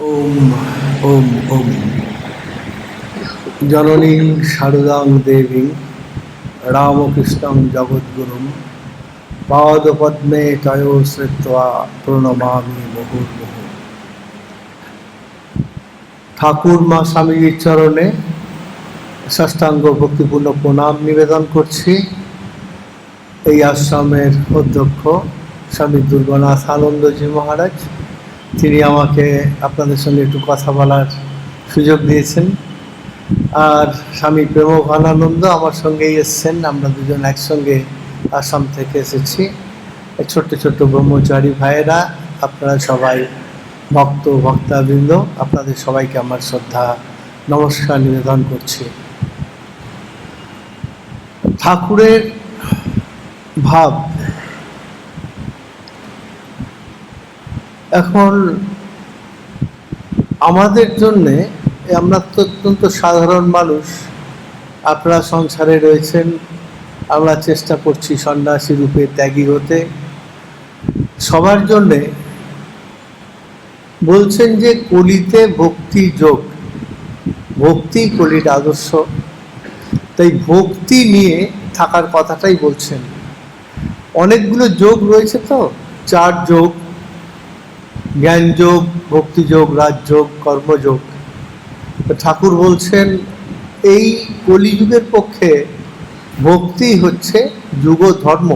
ওম ওম ওম। জননী শারদাং দেবী, রামকৃষ্ণং জগদ্গুরুম, পাদপদ্মে তয় শ্রিত্বা প্রণমামি মুহুর্মুহু। ঠাকুর মা স্বামীজির চরণে ষষ্ঠাঙ্গ ভক্তিপূর্ণ প্রণাম নিবেদন করছি। এই আশ্রমের অধ্যক্ষ স্বামী দুর্গনাথ আনন্দজি মহারাজ। তিনি আমাকে আপনাদের সঙ্গে একটু কথা বলার সুযোগ দিয়েছেন। আর স্বামী প্রেমভানানন্দ আমার সঙ্গেই এসছেন, আমরা দুজন একসঙ্গে আসাম থেকে এসেছি। ছোট্ট ছোট্ট ব্রহ্মচারী ভাইয়েরা, আপনারা সবাই ভক্ত, ভক্তাবৃন্দ, আপনাদের সবাইকে আমার শ্রদ্ধা, নমস্কার, নিবেদন করছি। ঠাকুরের ভাব এখন আমাদের জন্যে আমরা তো অত্যন্ত সাধারণ মানুষ। আপনারা সংসারে রয়েছেন, আমরা চেষ্টা করছি সন্ন্যাসী রূপে ত্যাগী হতে। সবার জন্যে বলছেন যে কলিতে ভক্তি যোগ, ভক্তি কলির আদর্শ। তাই ভক্তি নিয়ে থাকার কথাটাই বলছেন। অনেকগুলো যোগ রয়েছে তো, চার যোগ জ্ঞান যোগ ভক্তি রাজযোগ, কর্মযোগ। ঠাকুর বলছেন, এই কলিযুগের পক্ষে ভক্তি হচ্ছে যুগ ধর্ম।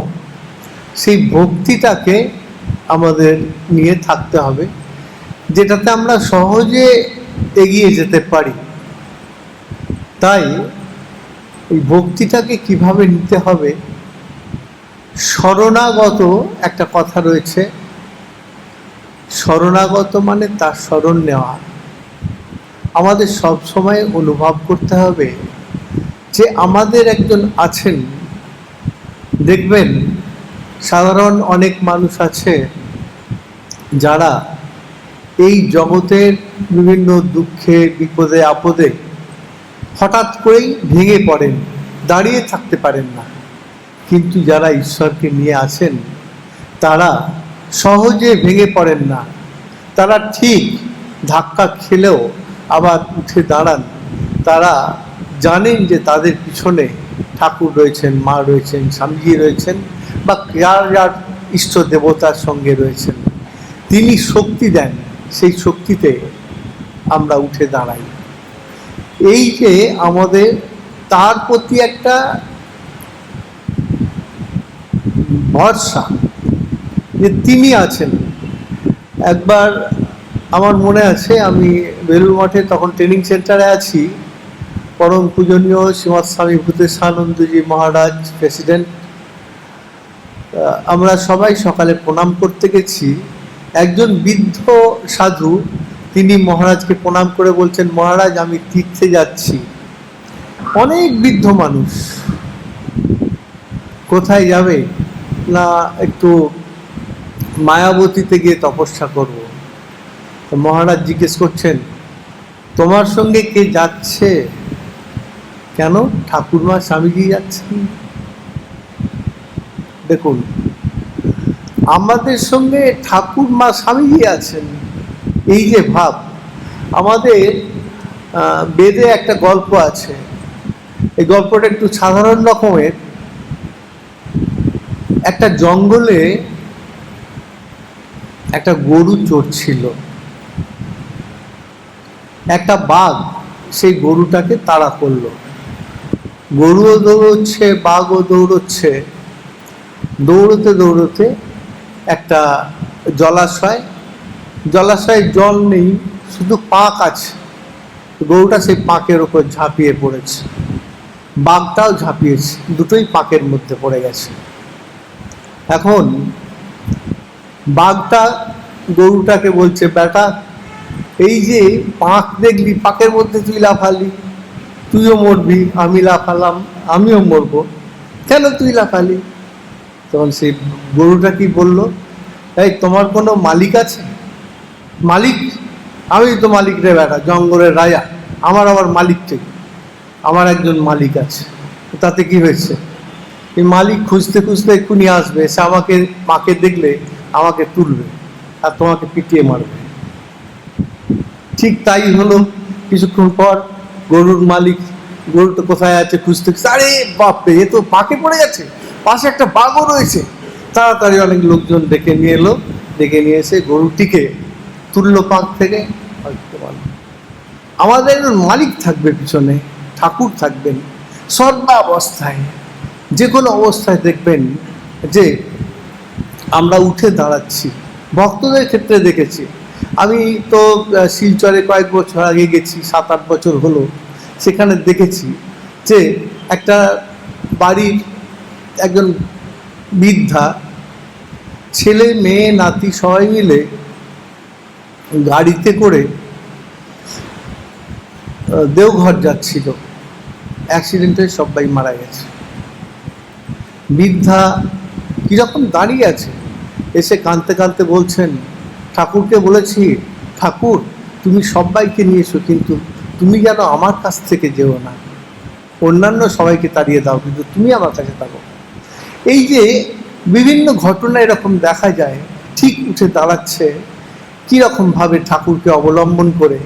সেই ভক্তিটাকে আমাদের নিয়ে থাকতে হবে, যেটাতে আমরা সহজে এগিয়ে যেতে পারি। তাই এই ভক্তিটাকে কীভাবে নিতে হবে, শরণাগত একটা কথা রয়েছে। শরণাগত মানে তার স্মরণ নেওয়া। আমাদের সব সময় অনুভব করতে হবে যে আমাদের একজন আছেন। দেখবেন, সাধারণ অনেক মানুষ আছে যারা এই জগতের বিভিন্ন দুঃখে, বিপদে, আপদে হঠাৎ করেই ভেঙে পড়েন, দাঁড়িয়ে থাকতে পারেন না। কিন্তু যারা ঈশ্বরকে নিয়ে আছেন, তারা সহজে ভেঙে পড়েন না। তারা ঠিক ধাক্কা খেলেও আবার উঠে দাঁড়ান। তারা জানেন যে তাদের পিছনে ঠাকুর রয়েছেন, মা রয়েছেন, স্বামীজি রয়েছেন বা যার যার ইষ্ট দেবতার সঙ্গে রয়েছেন। তিনি শক্তি দেন, সেই শক্তিতে আমরা উঠে দাঁড়াই। এই যে আমাদের, তার প্রতি একটা ভরসা যে তিনি আছেন। একবার আমার মনে আছে, আমি বেলুর মাঠে তখন ট্রেনিং সেন্টারে আছি। পরম পূজনীয় শ্রীমৎ স্বামী ভূতেশানন্দজি মহারাজ প্রেসিডেন্ট আমরা সবাই সকালে প্রণাম করতে গেছি। একজন বৃদ্ধ সাধু, তিনি মহারাজকে প্রণাম করে বলছেন, মহারাজ, আমি তীর্থে যাচ্ছি। অনেক বৃদ্ধ মানুষ। কোথায় যাবে? না, একটু মায়াবতীতে গিয়ে তপস্যা করব। তো মহারাজ জিজ্ঞেস করছেন, তোমার সঙ্গে কে যাচ্ছে? কেন? ঠাকুরমা স্বামীজি যাচ্ছেন? দেখুন, আমাদের সঙ্গে ঠাকুর মা স্বামীজি আছেন। এই যে ভাব, আমাদের বেদে একটা গল্প আছে। এই গল্পটা একটু সাধারণ রকমের। একটা জঙ্গলে একটা গরু চড়ছিল একটা বাঘ সেই গরুটাকে তাড়া করল। গরুও দৌড়চ্ছে, বাঘও দৌড়চ্ছে। দৌড়তে দৌড়তে একটা জলাশয়, জলাশয়ে জল নেই, শুধু পাক আছে। গরুটা সেই পাকের ওপর ঝাঁপিয়ে পড়েছে। বাঘটাও ঝাঁপিয়েছে, দুটোই পাকের মধ্যে পড়ে গেছে। এখন বাঘটা গরুটাকে বলছে, বেটা, এই যে পাক দেখলি পাকের মধ্যে তুই লাফালি, তুইও মরবি, আমি লাফালাম, আমিও মরবো, কেন তুই লাফালি? তখন সেই গরুটা কি বলল, এই, তোমার কোনো মালিক আছে? মালিক? আমি তো মালিক রে বেটা, জঙ্গলের রাজা, আমার আবার মালিক ঠিক আমার একজন মালিক আছে। তাতে কি হয়েছে? এই মালিক খুঁজতে খুঁজতে এক্ষুনি আসবে সে আমাকে, মাকে দেখলে আমাকে তুলবে আর তোমাকে পিটিয়ে মারবে। ঠিক তাই হলো। কিছুক্ষণ পর গরুর মালিক গরুটা কোথায় আছে খুঁজতে আরে বাপরে, এ তো পাকে পড়ে গেছে, পাশে একটা বাঘও রয়েছে। তাড়াতাড়ি অনেক লোকজন ডেকে নিয়ে এলো, ডেকে নিয়ে এসে গরুটিকে তুললো পাক থেকে আমাদের মালিক থাকবে পিছনে, ঠাকুর থাকবেন, সর্বাবস্থায়। যে কোনো অবস্থায় দেখবেন যে আমরা উঠে দাঁড়াচ্ছি। ভক্তদের ক্ষেত্রে দেখেছি। আমি তো শিলচরে কয়েক বছর আগে গেছি সাত আট বছর হলো। সেখানে দেখেছি যে একটা বাড়ির একজন বৃদ্ধা, ছেলে, মেয়ে, নাতি সবাই মিলে গাড়িতে করে দেওঘর যাচ্ছিল। অ্যাক্সিডেন্টে সবাই মারা গেছে। বৃদ্ধা কীরকম দাঁড়িয়ে আছে? এসে কাঁদতে কাঁদতে বলছেন, ঠাকুরকে বলেছি, ঠাকুর, তুমি সবাইকে নিয়েছো কিন্তু তুমি যেন আমার কাছ থেকে যেও না। অন্যান্য সবাইকে তাড়িয়ে দাও, কিন্তু তুমি আমার কাছে থাকো এই যে বিভিন্ন ঘটনা এরকম দেখা যায়, ঠিক উঠে দাঁড়াচ্ছে, কীরকমভাবে ঠাকুরকে অবলম্বন করে।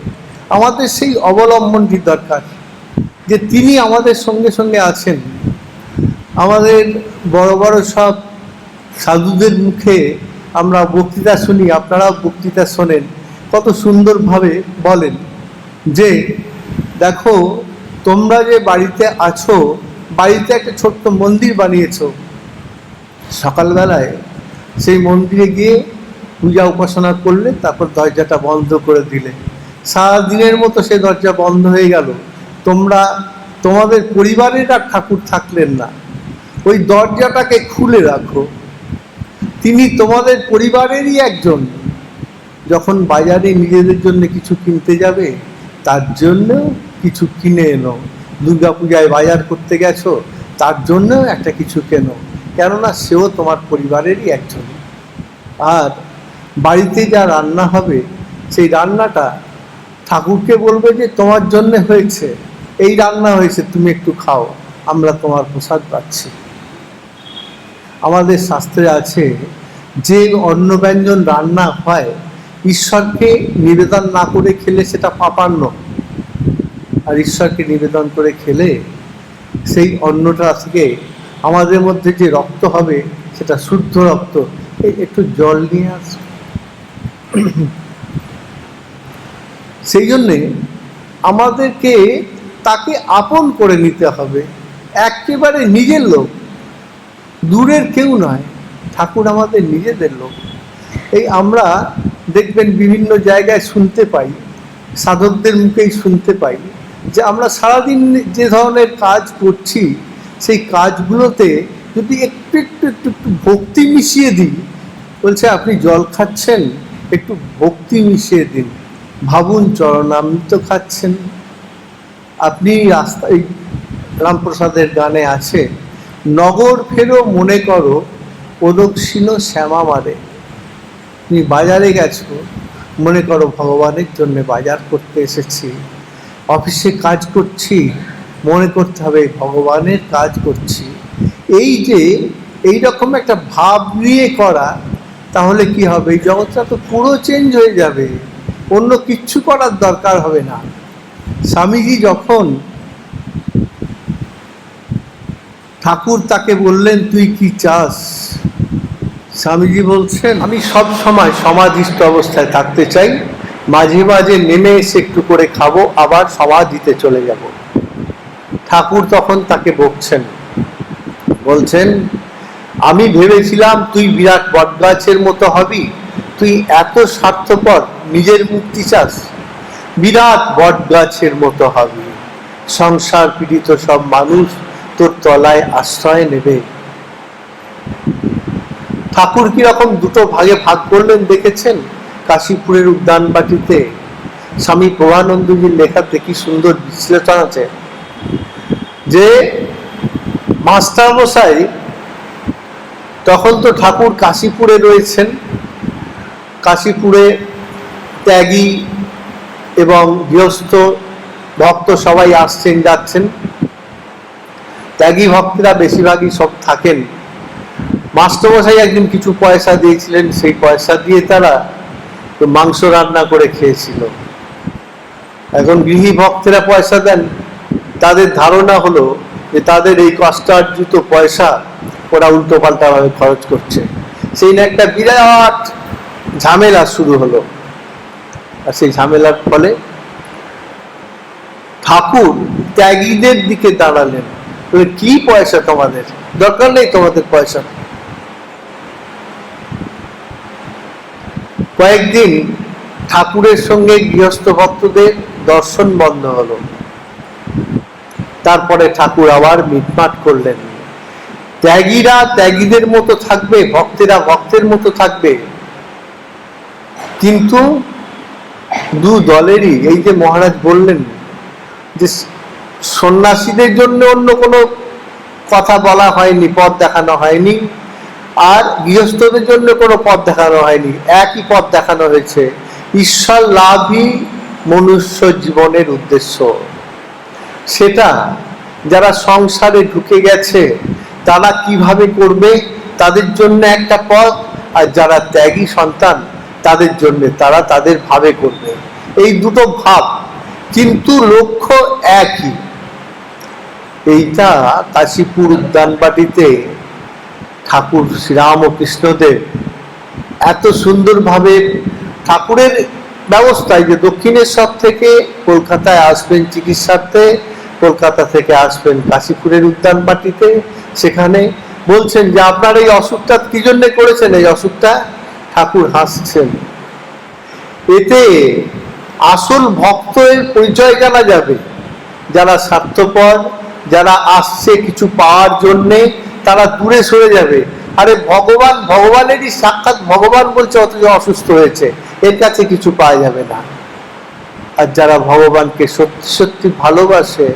আমাদের সেই অবলম্বনটি দরকার, যে তিনি আমাদের সঙ্গে সঙ্গে আছেন। আমাদের বড় বড় সব সাধুদের মুখে আমরা বক্তৃতা শুনি, আপনারাও বক্তৃতা শোনেন। কত সুন্দরভাবে বলেন যে, দেখো, তোমরা যে বাড়িতে আছো, বাড়িতে একটা ছোট্ট মন্দির বানিয়েছো। সকালবেলায় সেই মন্দিরে গিয়ে পূজা উপাসনা করলে, তারপর দরজাটা বন্ধ করে দিলে। সারাদিনের মতো সে দরজা বন্ধ হয়ে গেল। তোমরা, তোমাদের পরিবারের আর ঠাকুর থাকলেন না। ওই দরজাটাকে খুলে রাখো। তিনি তোমাদের পরিবারেরই একজন। যখন বাজারে নিজেদের জন্য কিছু কিনতে যাবে, তার জন্য কিছু কিনে এনো। দুর্গা পূজায় বাজার করতে গেছো, তার জন্যও একটা কিছু কেনো। কেননা সেও তোমার পরিবারেরই একজন। আর বাড়িতে যা রান্না হবে, সেই রান্নাটা ঠাকুরকে বলবে যে, তোমার জন্য হয়েছে। এই রান্না হয়েছে, তুমি একটু খাও, আমরা তোমার প্রসাদ পাচ্ছি। আমাদের শাস্ত্রে আছে যে অন্ন ব্যঞ্জন রান্না হয়, ঈশ্বরকে নিবেদন না করে খেলে সেটা পাপান্ন। আর ঈশ্বরকে নিবেদন করে খেলে সেই অন্নটা থেকে আমাদের মধ্যে যে রক্ত হবে, সেটা শুদ্ধ রক্ত। একটু জল নিয়ে আস। সেই জন্যে আমাদেরকে তাকে আপন করে নিতে হবে। একেবারে নিজের লোক। দূরের কেউ নয়, ঠাকুর আমাদের নিজেদের লোক। এই আমরা দেখবেন বিভিন্ন জায়গায় শুনতে পাই, সাধকদের মুখেই শুনতে পাই, যে আমরা সারাদিন যে ধরনের কাজ করছি, সেই কাজগুলোতে যদি একটু একটু একটু একটু ভক্তি মিশিয়ে দিই, বলছে আপনি জল খাচ্ছেন, একটু ভক্তি মিশিয়ে দিন। ভাবুন চরণামৃত খাচ্ছেন। আপনি রাস্তায় রামপ্রসাদের গানে আছে নগর ফেরো, মনে করো, প্রদক্ষিণ শ্যামা মারে। তুমি বাজারে গেছো, মনে করো ভগবানের জন্য বাজার করতে এসেছি। অফিসে কাজ করছি, মনে করতে হবে ভগবানের কাজ করছি। এই যে এই রকম একটা ভাব নিয়ে করা, তাহলে কি হবে? এই জগৎটা তো পুরো চেঞ্জ হয়ে যাবে। অন্য কিচ্ছু করার দরকার হবে না। স্বামীজি যখন ঠাকুর তাকে বললেন, তুই কি চাস? স্বামীজি বলছেন, আমি সব সময় সমাধিস্থ অবস্থায় থাকতে চাই। মাঝে মাঝে নেমে এসে একটু করে খাব, আবার সমাধিতে চলে যাব। ঠাকুর তখন তাকে বকছেন, বলছেন, আমি ভেবেছিলাম তুই বিরাট বটগাছের মতো হবি। তুই এত স্বার্থপর, নিজের মুক্তি চাস। বিরাট বটগাছের মতো হবি। সংসার পীড়িত সব মানুষ তোর তলায় আশ্রয় নেবে। ঠাকুর কীরকম দুটো ভাগে ভাগ করলেন দেখেছেন? কাশীপুরের উদ্যানবাটিতে। স্বামী প্রভানন্দজির লেখাতে কি সুন্দর বিশ্লেষণ আছে। যে মাস্টার মশাই তখন তো ঠাকুর কাশীপুরে রয়েছেন। কাশীপুরে ত্যাগী এবং গৃহস্থ, ভক্ত সবাই আসছেন, যাচ্ছেন। ত্যাগী ভক্তরা বেশিরভাগই সব থাকেন। মাস্টারমশাই একদিন কিছু পয়সা দিয়েছিলেন, সেই পয়সা দিয়ে তারা মাংস রান্না করে খেয়েছিল। এখন গৃহী ভক্তেরা পয়সা দেন। তাদের ধারণা হলো যে তাদের এই কষ্টার্জিত পয়সা ওরা উল্টো ভাবে খরচ করছে। সেই না একটা বিরাট ঝামেলা শুরু হলো। আর সেই ঝামেলার ফলে ঠাকুর ত্যাগীদের দিকে দাঁড়ালেন। কি পয়সা তোমাদের? দরকার নেই তোমাদের পয়সা। কয়েকদিন ঠাকুরের সঙ্গে গৃহস্থ ভক্তদের দর্শন বন্ধ হলো। তারপরে ঠাকুর আবার মিটমাট করলেন। ত্যাগীরা ত্যাগীদের মতো থাকবে, ভক্তেরা ভক্তের মতো থাকবে। কিন্তু দু দলেরই, এই যে মহারাজ বললেন যে সন্ন্যাসীদের জন্য অন্য কোনো কথা বলা হয়নি, পথ দেখানো হয়নি। আর গৃহস্থদের জন্য কোনো পথ দেখানো হয়নি, একই পথ দেখানো হয়েছে। ঈশ্বর লাভই মনুষ্য জীবনের উদ্দেশ্য। সেটা যারা সংসারে ঢুকে গেছে, তারা কীভাবে করবে? তাদের জন্য একটা পথ। আর যারা ত্যাগী সন্তান, তাদের জন্য তারা তাদের ভাবে করবে। এই দুটো ভাব কিন্তু লক্ষ্য একই। এইটা কাশীপুর উদ্যানবাটিতে ঠাকুর শ্রীরাম ও কৃষ্ণদেব এত সুন্দরভাবে ঠাকুরের ব্যবস্থায় যে দক্ষিণেশ্বর থেকে কলকাতায় আসবেন চিকিৎসার্থে, কলকাতা থেকে আসবেন কাশীপুরের উদ্যানবাটিতে সেখানে বলছেন যে, আপনার এই অসুখটা কি জন্য করেছেন? এই অসুখটা? ঠাকুর হাসছেন। এতে আসল ভক্তের পরিচয় জানা যাবে। যারা স্বার্থপর যারা আসছে কিছু পাওয়ার জন্যে, তারা দূরে সরে যাবে। আরে ভগবান, ভগবানেরই সাক্ষাৎ ভগবান বলছে, অথচ অসুস্থ হয়েছে। এর কাছে কিছু পাওয়া যাবে না। আর যারা ভগবানকে সত্যি সত্যি ভালোবাসে,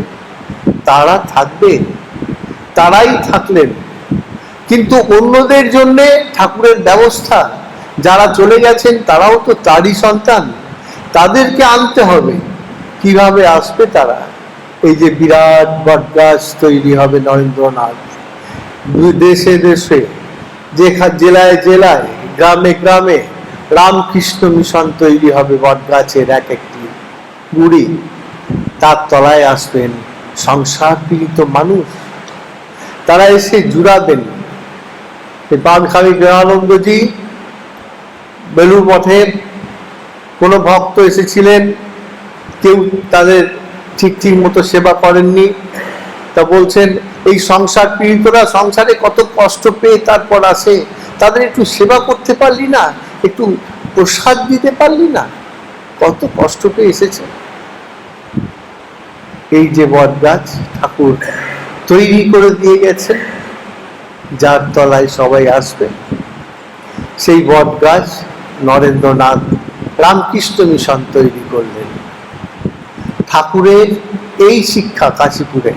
তারা থাকবে। তারাই থাকলেন। কিন্তু অন্যদের জন্য ঠাকুরের ব্যবস্থা, যারা চলে গেছেন, তারাও তো তারই সন্তান। তাদেরকে আনতে হবে। কীভাবে আসবে তারা? এই যে বিরাট বটগাছ তৈরি হবে নরেন্দ্রনাথ। দেশে দেশে, যে জেলায় জেলায়, গ্রামে গ্রামে রামকৃষ্ণ মিশন তৈরি হবে বটগাছের এক একটি গুড়ি। তার তলায় আসবেন সংসার পীড়িত মানুষ। তারা এসে জুড়াবেন। পানখালী গ্রহানন্দজি বেলুর মঠে কোনো ভক্ত এসেছিলেন, কেউ তাদের ঠিক ঠিক মতো সেবা করেননি। তা বলছেন, এই সংসার পীড়িতরা সংসারে কত কষ্ট পেয়ে তারপর আসে? তাদের একটু সেবা করতে পারলি না? একটু প্রসাদ দিতে পারলি না? কত কষ্ট পেয়ে এসেছে। এই যে বট গাছ ঠাকুর তৈরি করে দিয়ে গেছে, যার তলায় সবাই আসবে। সেই বট গাছ নরেন্দ্রনাথ রামকৃষ্ণ মিশন তৈরি করলেন। ঠাকুরের এই শিক্ষা কাশীপুরে।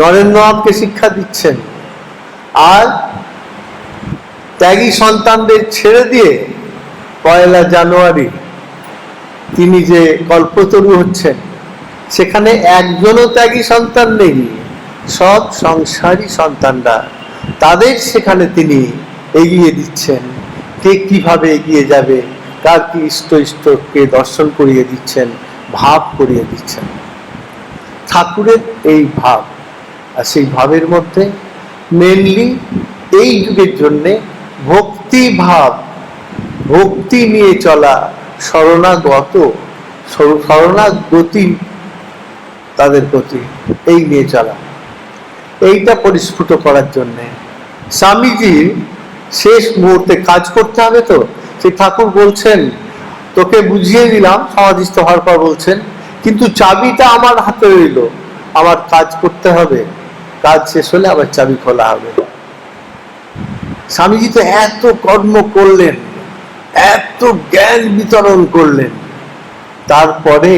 নরেন্দ্রনাথকে শিক্ষা দিচ্ছেন। আর ত্যাগী সন্তানদের ছেড়ে দিয়ে পয়লা জানুয়ারি তিনি যে কল্পতরু হচ্ছেন, সেখানে একজনও ত্যাগী সন্তান নেই, সব সংসারী সন্তানরা। তাদের সেখানে তিনি এগিয়ে দিচ্ছেন, কে কীভাবে এগিয়ে যাবে, কার কি ইষ্ট ইষ্টকে দর্শন করিয়ে দিচ্ছেন। ভাব করিয়ে দিচ্ছেন। ঠাকুরের এই ভাব আর সেই ভাবের মধ্যে মেনলি এই যুগের জন্যে ভক্তি ভাব, ভক্তি নিয়ে চলা শরণাগত, শরণাগতি তাদের প্রতি এই নিয়ে চলা। এইটা পরিস্ফুট করার জন্যে স্বামীজি শেষ মুহূর্তে কাজ করতে হবে তো? সেই ঠাকুর বলছেন তোকে বুঝিয়ে দিলাম, সমাধিস্থ হওয়ার পর বলছেন, কিন্তু চাবিটা আমার হাতে রইল, আমার কাজ করতে হবে, কাজ শেষ হলে আবার চাবি খোলা হবে। স্বামীজি তো এত কর্ম করলেন, এত জ্ঞান বিতরণ করলেন। তারপরে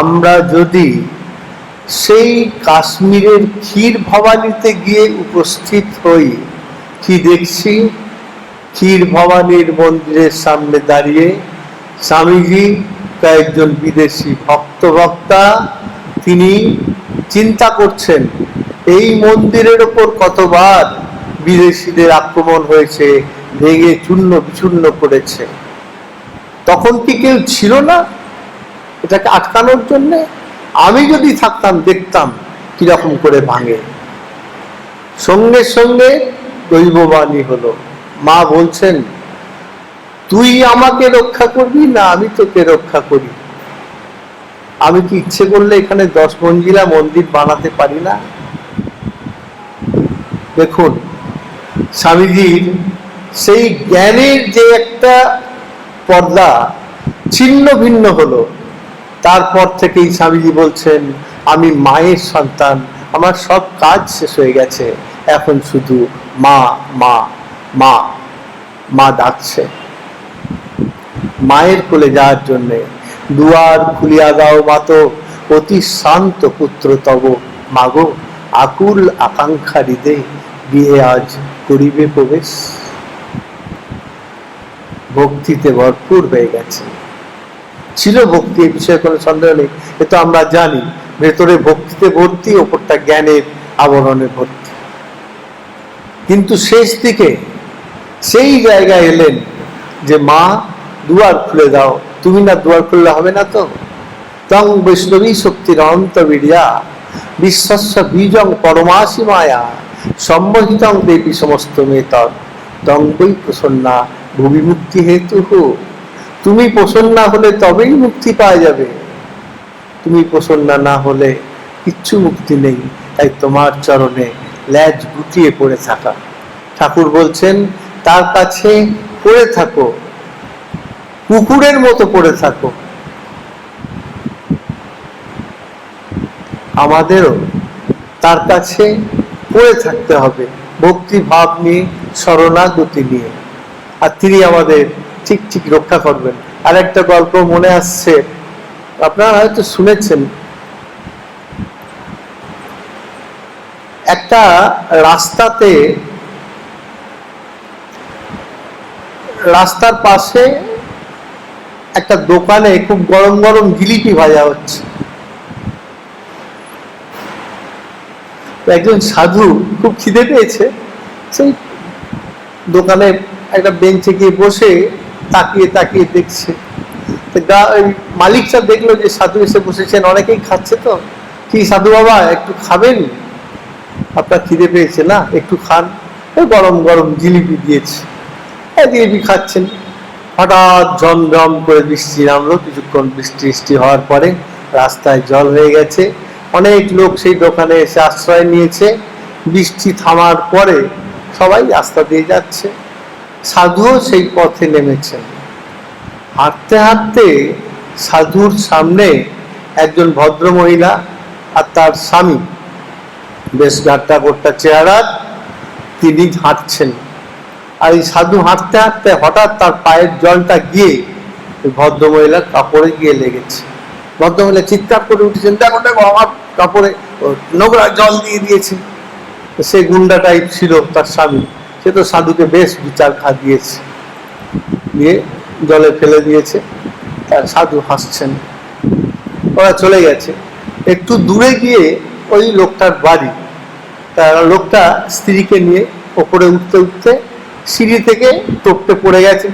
আমরা যদি সেই কাশ্মীরের ক্ষীর ভবানীতে গিয়ে উপস্থিত হই, কি দেখছি? ক্ষীর ভবানীর মন্দিরের সামনে দাঁড়িয়ে স্বামীজি কয়েকজন বিদেশি ভক্ত বক্তা তিনি চিন্তা করছেন, এই মন্দিরের ওপর কতবার বিদেশিদের আক্রমণ হয়েছে, ভেঙে চূর্ণ বিচূর্ণ করেছে। তখন কি কেউ ছিল না? এটাকে আটকানোর জন্যে আমি যদি থাকতাম, দেখতাম কীরকম করে ভাঙে। সঙ্গে সঙ্গে দৈববাণী হলো। মা বলছেন তুই আমাকে রক্ষা করবি না আমি তোকে রক্ষা করি? আমি কি ইচ্ছে করলে এখানে দশ মঞ্জিলা মন্দির বানাতে পারি না? দেখুন, স্বামীজির সেই জ্ঞানের যে একটা পর্দা ছিন্ন ভিন্ন হলো। তারপর থেকেই স্বামীজি বলছেন, আমি মায়ের সন্তান, আমার সব কাজ শেষ হয়ে গেছে। এখন শুধু মা মা মা মা ডাকছে। মায়ের কোলে যাওয়ার জন্যে। দুয়ার খুলিয়া দাও মাতো অতি শান্ত পুত্র তব। মাগো, আকুল আকাঙ্ক্ষা হৃদে গিয়ে আজ করিবে প্রবেশ। ভক্তিতে ভরপুর হয়ে গেছে। ছিল ভক্তি, এ বিষয়ে কোনো সন্দেহ নেই। এ তো আমরা জানি, ভেতরে ভক্তিতে ভর্তি, ওপরটা জ্ঞানের আবরণে ভর্তি। কিন্তু শেষ দিকে সেই জায়গায় এলেন যে মা দুয়ার খুলে দাও। তুমি না দুয়ার খুললে হবে না তো? তং বৈষ্ণবী শক্তির অন্ত বিড়িয়া বিশ্বস্ব বীজং পরমাসি মায়া। সম্মোহিতং দেবী সমস্ত মেতর তং বৈ প্রসন্না ভূমি মুক্তি হেতু। তুমি প্রসন্না হলে তবেই মুক্তি পাওয়া যাবে। তুমি প্রসন্না না হলে কিচ্ছু মুক্তি নেই, তাই তোমার চরণে ল্যাজ গুটিয়ে পড়ে থাকা। ঠাকুর বলছেন, তার কাছে পড়ে থাকো। কুকুরের মতো পড়ে থাকো। আমাদেরও তার কাছে পড়ে থাকতে হবে, ভক্তি ভাব নিয়ে শরণাগতি নিয়ে। আর তিনি আমাদের ঠিক ঠিক রক্ষা করবেন। আর একটা গল্প মনে আসছে, আপনারা হয়তো শুনেছেন। একটা রাস্তাতে, রাস্তার পাশে একটা দোকানে খুব গরম গরম জিলিপি ভাজা হচ্ছে। একজন সাধু খুব খিদে পেয়েছে, সেই দোকানে একটা বেঞ্চে গিয়ে বসে তাকিয়ে তাকিয়ে দেখছে। মালিকটা দেখল যে সাধু এসে বসেছেন, অনেকেই খাচ্ছে তো। কি সাধু বাবা, একটু খাবেন? আপনার খিদে পেয়েছে না? একটু খান। ওই গরম গরম জিলিপি দিয়েছে। এই জিলিপি খাচ্ছেন। হঠাৎ ঝমঝম করে বৃষ্টি নামলো, কিছুক্ষণ বৃষ্টি বৃষ্টি হওয়ার পরে রাস্তায় জল হয়ে গেছে। অনেক লোক সেই দোকানে এসে আশ্রয় নিয়েছে। বৃষ্টি থামার পরে সবাই রাস্তা দিয়ে যাচ্ছে। সাধুও সেই পথে নেমেছেন। হাঁটতে হাঁটতে সাধুর সামনে একজন ভদ্র মহিলা আর তার স্বামী। বেশ গাট্টা গোট্টা চেহারা, তিনি হাঁটছেন। আর এই সাধু হাঁটতে হাঁটতে হঠাৎ তার পায়ের জলটা গিয়ে ওই ভদ্রমহিলার কাপড়ে গিয়ে লেগেছে। ভদ্রমহিলা চিৎকার করে উঠেছেন, দেখো দেখো, আমার কাপড়ে নোংরা জল দিয়ে দিয়েছে। সে গুন্ডা টাইপ ছিল তার স্বামী। সে তো সাধুকে বেশ বিচার খা দিয়েছে দিয়ে জলে ফেলে দিয়েছে, তার সাধু হাসছেন। ওরা চলে গেছে। একটু দূরে গিয়ে ওই লোকটার বাড়ি। তার লোকটা স্ত্রীকে নিয়ে ওপরে উঠতে উঠতে সিঁড়ি থেকে টপটে পড়ে গেছে।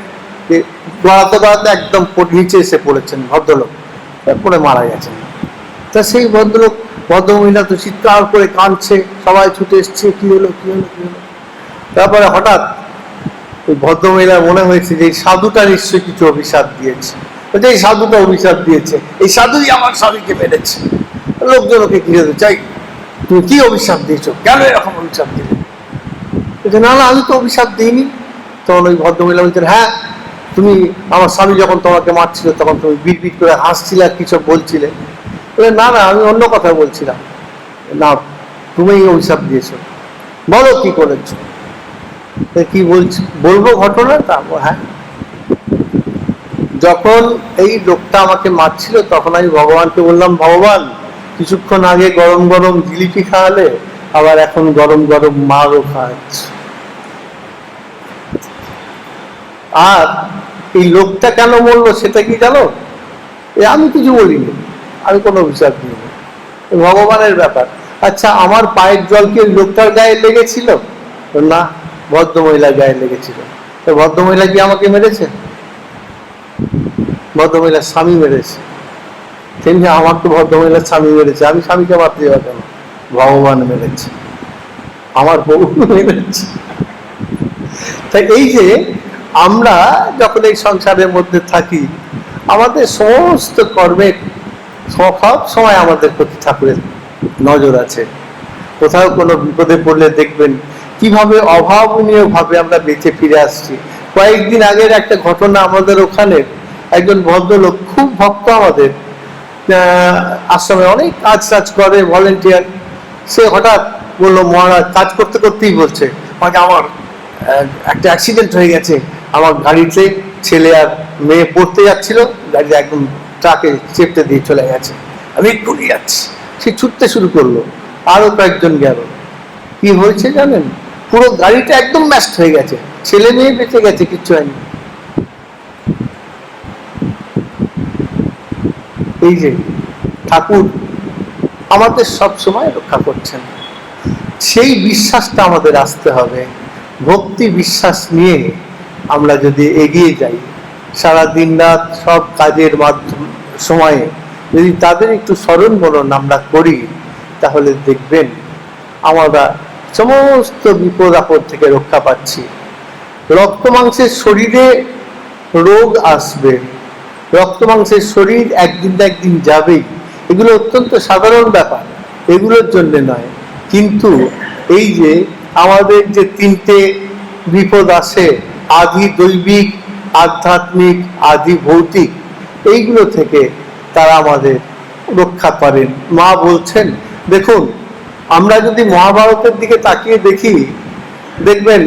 যে গড়াতে গড়াতে একদম নিচে এসে পড়েছেন ভদ্রলোক। তারপরে মারা গেছেন। তা সেই ভদ্রলোক ভদ্রমহিলা তো চিৎকার করে কাঁদছে সবাই ছুটে এসছে কি হলো কি হলো কি হলো? তারপরে হঠাৎ ওই ভদ্রমহিলার মনে হয়েছে যে এই সাধুটা নিশ্চয়ই কিছু অভিশাপ দিয়েছে। বলছে, এই সাধুটা অভিশাপ দিয়েছে এই সাধুই আমার স্বামীকে মেরেছে। লোকজন ওকে ঘিরে চাই তুমি কি অভিশাপ দিয়েছ? কেন এরকম অভিশাপ দিলে? বলছে, না না আমি তো অভিশাপ দিইনি। তখন ওই ভদ্রমহিলা বলছেন হ্যাঁ তুমি আমার স্বামী যখন তোমাকে মারছিল তখন তুমি বিট করে হাসছিলে কিছু বলছিলে? বলে, না না আমি অন্য কথা বলছিলাম। না তুমিই অভিশাপ দিয়েছ। বলো কি করেছ? কি বলছি বলব ঘটনাটা? ও হ্যাঁ। যখন এই লোকটা আমাকে মারছিল তখন আমি ভগবানকে বললাম ভগবান কিছুক্ষণ আগে গরম গরম জিলিপি খাওয়ালে আবার এখন গরম গরম মারও খাওয়াচ্ছে আর এই লোকটা কেন বলল সেটা কি জানো? এ আমি কিছু বলিনি, আমি কোনো বিচার এ ভগবানের ব্যাপার। আচ্ছা আমার পায়ের জল কি লোকটার গায়ে লেগেছিল? না, ভদ্রমহিলার গায়ে লেগেছিল। তো ভদ্রমহিলা কি আমাকে মেরেছে? ভদ্রমহিলার স্বামী মেরেছে। তেমনি আমাকে ভদ্রমহিলার স্বামী মেরেছে। আমি স্বামীকে মারতে যাব কেন? ভগবান মেরেছে আমার বউ মেরেছে তাই এই যে আমরা যখন এই সংসারের মধ্যে থাকি, আমাদের সমস্ত কর্মের সব সময় আমাদের প্রতি ঠাকুরের নজর আছে। কোথাও কোনো বিপদে পড়লে দেখবেন কীভাবে অভাবনীয় ভাবে আমরা বেঁচে ফিরে আসছি। কয়েকদিন আগের একটা ঘটনা আমাদের ওখানে, একজন ভদ্রলোক, খুব ভক্ত আমাদের আশ্রমে অনেক কাজ টাজ করে ভলেন্টিয়ার সে হঠাৎ বলল, মহারাজ, কাজ করতে করতেই বলছে। আমাকে আমার একটা অ্যাক্সিডেন্ট হয়ে গেছে। আমার গাড়িতে ছেলে আর মেয়ে পড়তে যাচ্ছিল গাড়িতে একদম ট্রাকে চেপতে দিয়ে চলে গেছে। আমি এক্ষুনি যাচ্ছি সে ছুটতে শুরু করল। আরও কয়েকজন গেল। কি হয়েছে জানেন? পুরো গাড়িটা একদম ম্যাস্ট হয়ে গেছে। ছেলে মেয়ে বেঁচে গেছে, কিচ্ছু হয়নি। এই যে, ঠাকুর আমাদের সব সময় রক্ষা করছেন। সেই বিশ্বাসটা আমাদের আসতে হবে। ভক্তি বিশ্বাস নিয়ে আমরা যদি এগিয়ে যাই, সারা দিন রাত সব কাজের মাধ্যম, সময়ে যদি তাদের একটু স্মরণ বলন আমরা করি, তাহলে দেখবেন আমরা সমস্ত বিপদ আপদ থেকে রক্ষা পাচ্ছি। রক্ত মাংসের শরীরে রোগ আসবে। রক্ত মাংসের শরীর একদিন না একদিন যাবেই। এগুলো অত্যন্ত সাধারণ ব্যাপার, এগুলোর জন্য নয়। কিন্তু এই যে আমাদের যে তিনটে বিপদ আছে, আদি দৈবিক, আধ্যাত্মিক, আদি ভৌতিক, এইগুলো থেকে তারা আমাদের রক্ষা করেন। মা বলছেন, দেখুন, আমরা যদি মহাভারতের দিকে তাকিয়ে দেখি, দেখবেন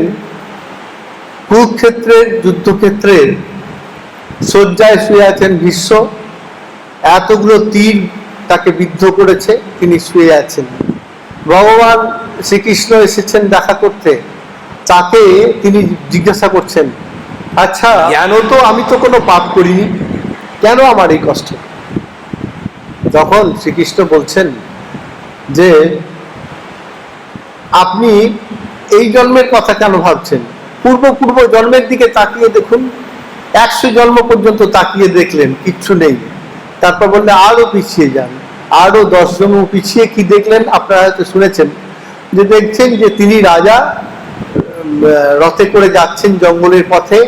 কুরুক্ষেত্রের, যুদ্ধক্ষেত্রের শয্যায় শুয়ে আছেন ভীষ্ম এতগুলো তীর তাকে বিদ্ধ করেছে, তিনি শুয়ে আছেন। ভগবান শ্রীকৃষ্ণ এসেছেন দেখা করতে। তাকে তিনি জিজ্ঞাসা করছেন আচ্ছা কেন তো আমি তো কোনো পাপ করিনি, কেন আমার এই কষ্ট? তখন শ্রীকৃষ্ণ বলছেন যে, আপনি এই জন্মের কথা কেন ভাবছেন? পূর্ব পূর্ব জন্মের দিকে তাকিয়ে দেখুন, একশো জন্ম পর্যন্ত তাকিয়ে দেখলেন, কিচ্ছু নেই। তারপর বললে, আরও পিছিয়ে যান। আরও দশ জন্ম পিছিয়ে কি দেখলেন? আপনারা হয়তো শুনেছেন। যে দেখছেন যে তিনি রাজা রথে করে যাচ্ছেন জঙ্গলের পথে।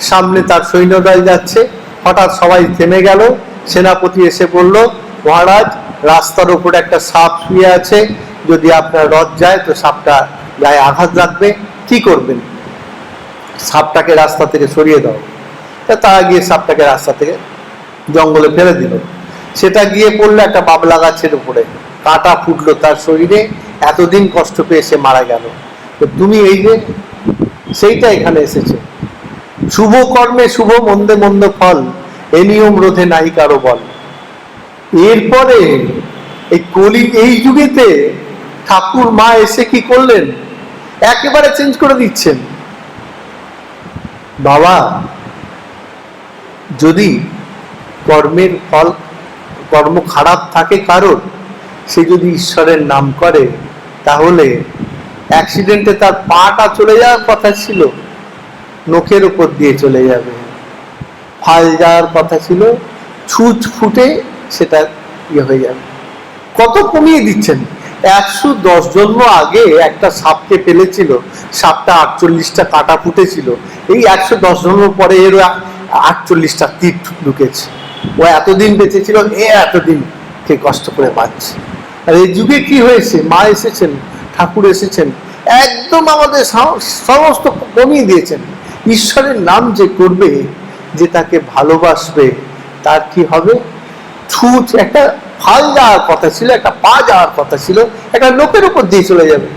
সামনে তার সৈন্যদল যাচ্ছে। হঠাৎ সবাই থেমে গেল। সেনাপতি এসে বলল, মহারাজ, রাস্তার উপরে একটা সাপ শুয়ে আছে। যদি আপনার রথ যায়, তো সাপটা গায়ে আঘাত লাগবে। কি করবেন? সাপটাকে রাস্তা থেকে সরিয়ে দাও। তা তারা গিয়ে সাপটাকে রাস্তা থেকে জঙ্গলে ফেলে দিল। সেটা গিয়ে পড়ল একটা বাবলা গাছের উপরে। কাটা ফুটলো তার শরীরে, এতদিন কষ্ট পেয়ে সে মারা গেল। তো তুমি এই যে, সেইটা এখানে এসেছে। শুভ কর্মে শুভ, মন্দে মন্দ ফল, এ নিয়ম রোধে নাই কারও বল। এরপরে এই কলি, এই যুগেতে ঠাকুর, মা এসে কি করলেন? একেবারে চেঞ্জ করে দিচ্ছেন। বাবা, যদি কর্মের ফল, কর্ম খারাপ থাকে কারোর সে যদি ঈশ্বরের নাম করে, তাহলে অ্যাক্সিডেন্টে তার পাটা চলে যাওয়ার কথা ছিল, নখের উপর দিয়ে চলে যাবে। ফাল যাওয়ার কথা ছিল, ছুঁচ ফুটে সেটা ইয়ে হয়ে যাবে। কত কমিয়ে দিচ্ছেন? একশো দশ জন্ম আগে একটা সাপকে ফেলেছিল, সাপটা আটচল্লিশটা কাটা ফুটেছিল, এই একশো দশ জন্ম পরে এর আটচল্লিশটা তীর ঢুকেছে। ও এতদিন বেঁচেছিল এ এতদিন কে কষ্ট করে পাচ্ছে আর এই যুগে কি হয়েছে? মা এসেছেন, ঠাকুর এসেছেন, একদম আমাদের সমস্ত কমিয়ে দিয়েছেন। ঈশ্বরের নাম যে করবে, যে তাকে ভালোবাসবে, তার কি হবে? ছুঁচ, একটা ফাল যাওয়ার কথা ছিল, একটা পা যাওয়ার কথা ছিল, একটা লোকের উপর দিয়ে চলে যাবে।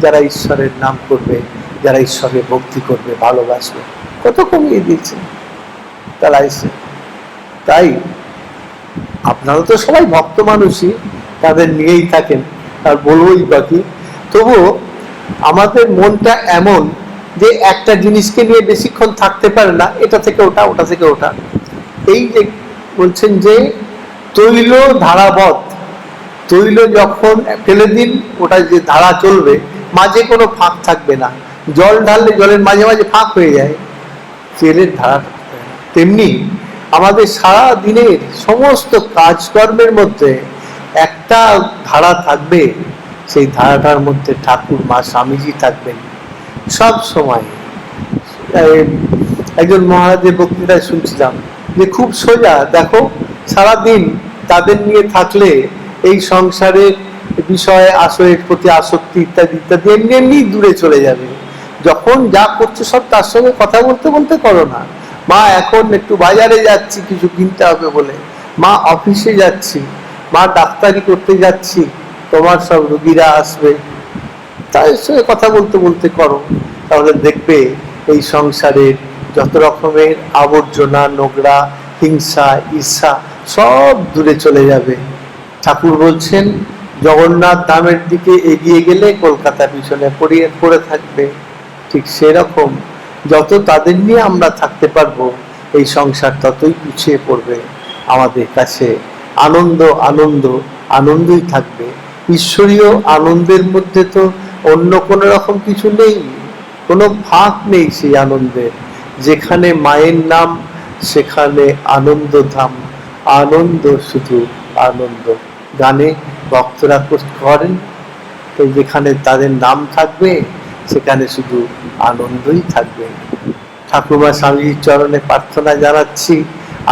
যারা ঈশ্বরের নাম করবে, যারা ঈশ্বরের ভক্তি করবে, ভালোবাসবে, কত কমিয়ে দিয়েছে তারা এসে তাই আপনারা তো সবাই ভক্ত মানুষই, তাদের নিয়েই থাকেন, আর বলবোই বাকি। তবুও আমাদের মনটা এমন যে একটা জিনিসকে নিয়ে বেশিক্ষণ থাকতে পারে না, এটা থেকে ওটা ওটা থেকে ওটা এই যে বলছেন যে তৈল ধারাবধ তৈল যখন ফেলে দিন ওটা যে ধারা চলবে, মাঝে কোনো ফাঁক থাকবে না। জল ঢাললে জলের মাঝে মাঝে ফাঁক হয়ে যায়। তেলের ধারা তেমনি আমাদের সারা দিনের সমস্ত কাজকর্মের মধ্যে একটা ধারা থাকবে, সেই ধারাটার মধ্যে ঠাকুর, মা স্বামীজি থাকবেন। সব সময়। একজন মহারাজের বক্তৃতায় শুনছিলাম যে খুব সোজা, দেখো, সারাদিন তাদের নিয়ে থাকলে এই সংসারের বিষয়ে আশয়ের প্রতি আসক্তি ইত্যাদি ইত্যাদি এমনি এমনি দূরে চলে যাবে। যখন যা করছ সব তার সঙ্গে কথা বলতে বলতে করো না। মা, এখন একটু বাজারে যাচ্ছি, কিছু কিনতে হবে বলে। মা, অফিসে যাচ্ছি। মা, ডাক্তারি করতে যাচ্ছি। তোমার সব রুগীরা আসবে। তাদের সঙ্গে কথা বলতে বলতে করো। তাহলে দেখবে এই সংসারের যত রকমের আবর্জনা, নোংরা, হিংসা, ঈর্ষা সব দূরে চলে যাবে। ঠাকুর বলছেন, জগন্নাথ ধামের দিকে এগিয়ে গেলে কলকাতা পিছনে পড়িয়ে, পড়ে থাকবে। ঠিক সেরকম যত তাদের নিয়ে আমরা থাকতে পারব, এই সংসার ততই পিছিয়ে পড়বে। আমাদের কাছে আনন্দ আনন্দ, আনন্দই থাকবে। ঈশ্বরীয় আনন্দের মধ্যে তো অন্য কোনো রকম কিছু নেই, কোনো ফাঁক নেই সেই আনন্দের যেখানে মায়ের নাম, সেখানে আনন্দ ধাম আনন্দ শুধু আনন্দ। গানে ভক্তরা কর- করেন, তো যেখানে তাদের নাম থাকবে সেখানে শুধু আনন্দই থাকবে। ঠাকুরমা স্বামীজির চরণে প্রার্থনা জানাচ্ছি,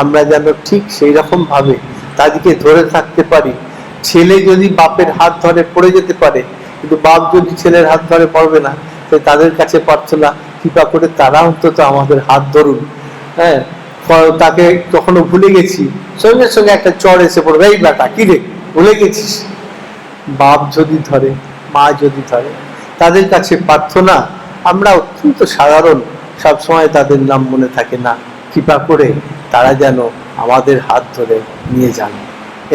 আমরা যেন ঠিক সেই রকম ভাবে তাদেরকে ধরে থাকতে পারি। ছেলে যদি বাপের হাত ধরে পড়ে যেতে পারে, কিন্তু বাপ যদি ছেলের হাত ধরে পড়বে না তাই তাদের কাছে প্রার্থনা, কৃপা করে তারা অন্তত আমাদের হাত ধরুন। হ্যাঁ তাকে কখনো ভুলে গেছি, সঙ্গে সঙ্গে একটা চর এসে পড়বে, এই বেটা, কি রে, ভুলে গেছিস? বাপ যদি ধরে, মা যদি ধরে তাদের কাছে প্রার্থনা, আমরা অত্যন্ত সাধারণ, সবসময় তাদের নাম মনে থাকে না। কৃপা করে তারা যেন আমাদের হাত ধরে নিয়ে যান।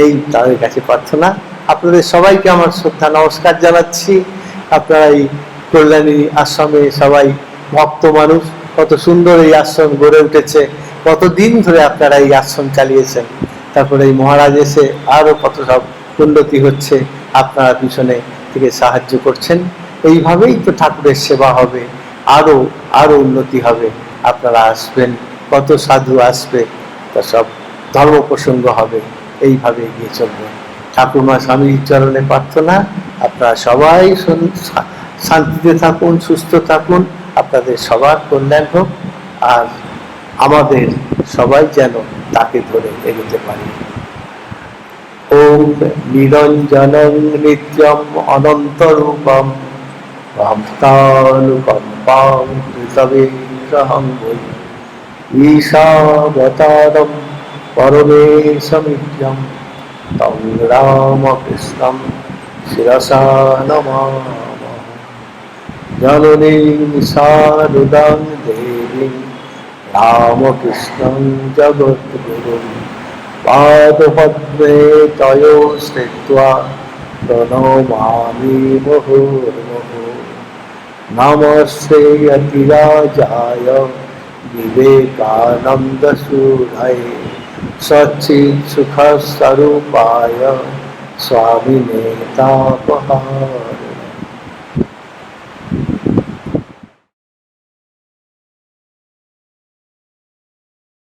এই তাদের কাছে প্রার্থনা। আপনাদের সবাইকে আমার শ্রদ্ধা, নমস্কার জানাচ্ছি। আপনারা এই কল্যাণী আশ্রমে সবাই ভক্ত মানুষ। কত সুন্দর এই আশ্রম গড়ে উঠেছে। কতদিন ধরে আপনারা এই আশ্রম চালিয়েছেন। তারপরে এই মহারাজ এসে আরও কত সব উন্নতি হচ্ছে, আপনারা পিছনে থেকে সাহায্য করছেন। এইভাবেই তো ঠাকুরের সেবা হবে, আরও আরও উন্নতি হবে। আপনারা আসবেন, কত সাধু আসবে, তা সব ধর্ম প্রসঙ্গ হবে, এইভাবে এগিয়ে চলবেন ঠাকুরমা স্বামীর চরণে প্রার্থনা, আপনারা সবাই শান্তিতে থাকুন, সুস্থ থাকুন, আপনাদের সবার কল্যাণ হোক, আর আমাদের সবাই যেন তাকে ধরে এগোতে পারি। ওম নিরঞ্জনং নিত্যম অনন্তরূপম। ভক্তানুকম্পাং কৃতবেগ্রহং বৈ। ঈশাবতারম পরমেশমিত্যম তং রামকৃষ্ণম শিরসা নমামः। জননীং সারদাং দেবীং। রামকৃষ্ণং জগদ্গুরুং। পাদপদ্মে তয়ো স্থিত্वा প্রণমামি মুহুর্মুহু। नमस्तेजाय विवेकानंद सूधय सचिद सुख सच्चित्सुखस्वरूपाय स्वामी तापहाय